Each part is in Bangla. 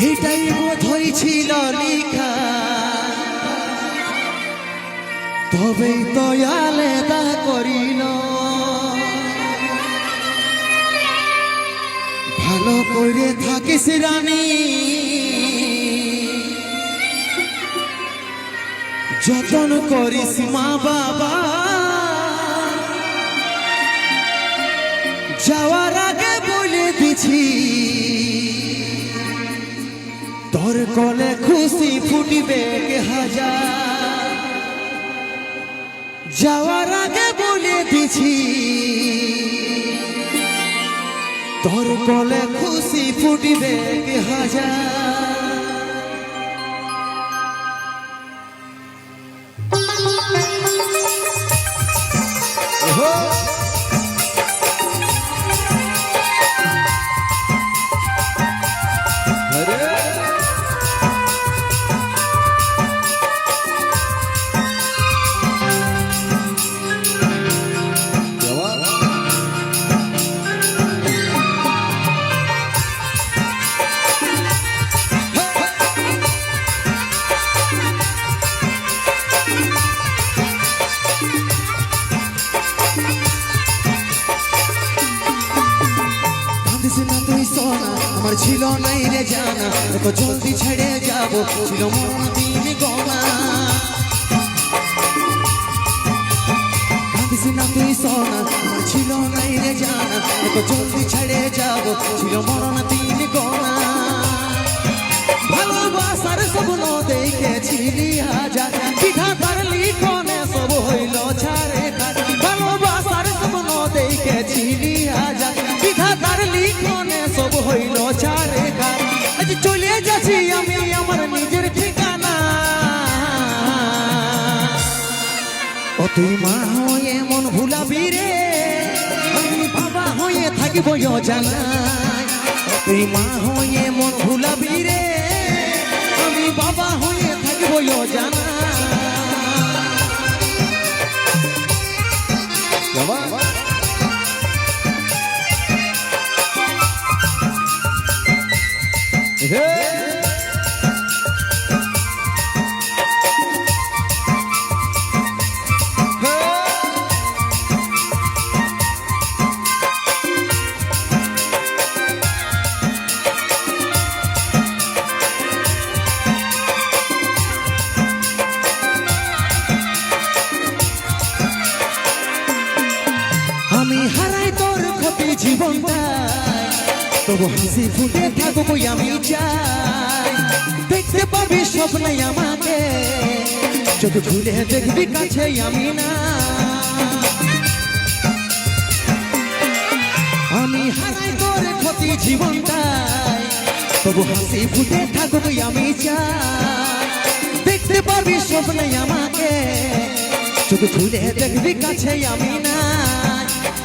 এটাই বোধই ছিল লিখা। তবেই তো আলেদা করিল। ভালো করে থাকিস রানী। যতন করিস মা বাবা। যাওয়ার আগে বলে দিছি। তোর কলে খুশি ফুটিবে কে হাজার। যাওয়ার আগে বলে দিছি, তোর কলে খুশি ফুটিবে কে হাজার। জানা জলদি ছেড়ে যাব ছিল দিন না তুই সোনা ছিল নাই রে জানা। এত জলদি ছেড়ে যাব, ছিল দিন গোনা ভালোবাসার স্বপ্ন দেখেছিলি হাজার। পিঠা পারলি কোনে, সব হইল ছাড়ে ভালোবাসার স্বপ্ন দেখেছিলি ও তুই মা হয়ে মন ভুলাবি রে? আমি বাবা হয়ে থাকিব জানাই তুই মা হয়ে মন ভুলাবি রে? আমি বাবা হয়ে থাকিব জানা আমি ক্ষতি জীবনটা তবু হাসি ফুটে থাকব আমি চাই। দেখতে পাবি স্বপ্নে আমাকে, চোখ খুলে দেখবি কাছে আমি না। আমি হারাই তোর ক্ষতি জীবনটাই তবু হাসি ফুটে থাকব আমি চাই। দেখতে পাবি স্বপ্নে আমাকে, চোখ খুলে দেখবি কাছে আমি না।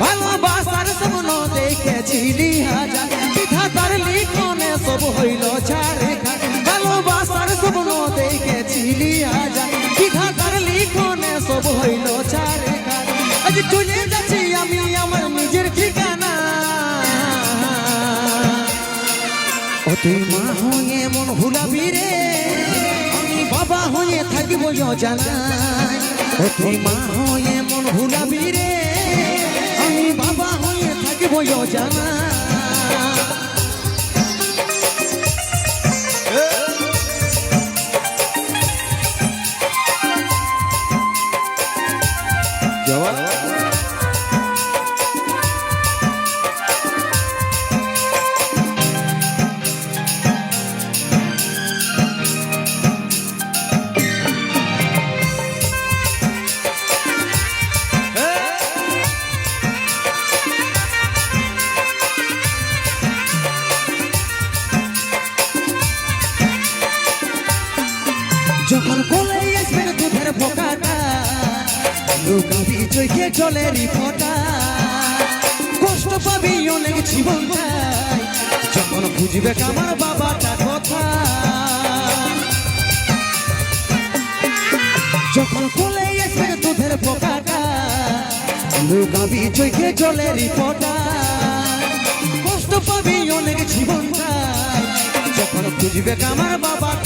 ভালোবাসার স্বপ্ন দেখেছিলি হাজার। পিঠা তার লিখনে সব হইল ছাড়ে ভালোবাসার স্বপ্ন দেখেছিলি হাজার। পিঠা তার লিখনে সব হইল ছাড়ে আজ চলে যাচ্ছি আমি আমার নিজের ঠিকানা। ও তুই মা হয়ে মন ভুলাবি রে। আমি বাবা হয়ে থাকিব জানাই ও তুই মা হয়ে মন ভুলাবি রে। থাকিব জানা যখন চোখে জলেরই কষ্ট পাবি অনেক জীবনটাই, যখন বুঝবে আমার বাবাটা কথা। যখন কোলে আসবে দুধের ফোকাটা লুকাবি চোখে চলে ফোটা। কষ্ট পাবি অনেক জীবনটাই, যখন বুঝবে আমার বাবাটা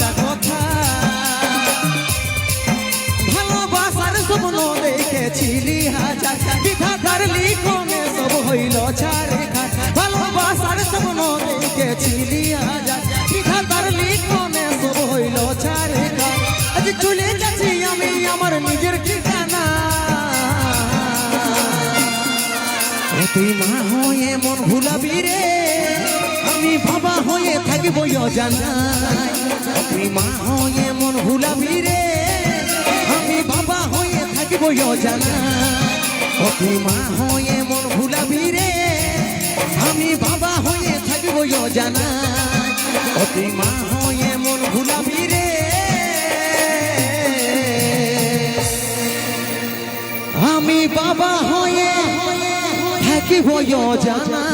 দেখেছিলি হাজার। বিধাতার লিখনে সব হইল ছাড়ে খাট ভালোবাসার স্বপ্ন দেখেছিলি হাজার। বিধাতার লিখনে সব হইল ছাড়ে খাট আজ চলে যাচ্ছি আমি আমার নিজের ঠিকানা। তুই মা হয়ে মন ভুলাবি রে। আমি বাবা হয়ে থাকব জানাই ও তুই মা হয়ে মন ভুলাবি রে। আমি বাবা হয়ে থাকব জানাই ও তুই মা হয়ে মন ভুলাবি রে। আমি বাবা হয়ে থাকব জানাই ও তুই মা হয়ে মন ভুলাবি রে। আমি বাবা হয়ে থাকিব জানা।